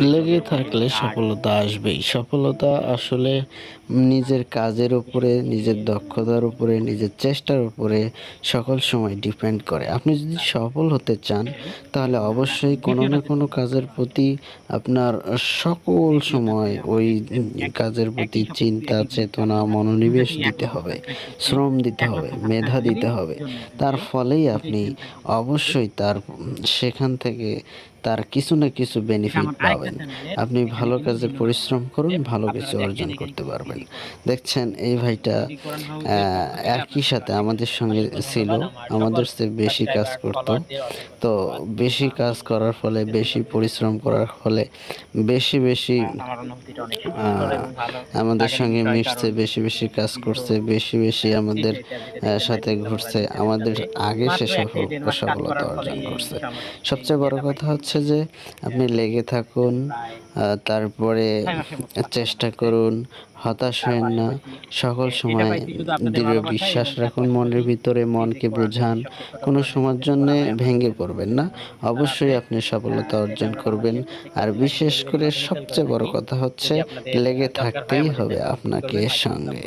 লেগে থাকলে সফলতা আসবেই। সফলতা আসলে নিজের কাজের উপরে, নিজের দক্ষতার উপরে, নিজের চেষ্টার উপরে সকল সময় ডিপেন্ড করে। আপনি যদি সফল হতে চান, তাহলে অবশ্যই কোনো না কোনো কাজের প্রতি আপনার সকল সময় ওই কাজের প্রতি চিন্তা, চেতনা, মনোনিবেশ দিতে হবে, শ্রম দিতে হবে, মেধা দিতে হবে। তার ফলেই আপনি অবশ্যই তার, সেখান থেকে তার কিছু না কিছু বেনিফিট পাবেন। আপনি ভালো কাজে পরিশ্রম করুন ভালো কিছু অর্জন করতে পারবেন। দেখছেন এই ভাইটা একই সাথে আমাদের সঙ্গে ছিল আমাদের চেয়ে বেশি কাজ করত। তো বেশি কাজ করার ফলে বেশি পরিশ্রম করার ফলে বেশি বেশি আমাদের সঙ্গে মিশছে বেশি বেশি কাজ করছে বেশি বেশি আমাদের সাথে ঘুরছে। আমাদের আগে সে সফল সফলতা অর্জন করছে। সবচেয়ে বড় কথা হচ্ছে যে আপনি লেগে থাকুন তারপরে চেষ্টা করুন হতাশ হেন না সকল সময় দৃঢ় বিশ্বাস রাখুন মনের ভিতরে মনকে বোঝান কোনো সময়ের জন্য ভেঙে পড়বেন না। অবশ্যই আপনি সফলতা অর্জন করবেন আর বিশেষ করে সবচেয়ে বড় কথা হচ্ছে লেগে থাকতেই হবে আপনাকে সঙ্গে।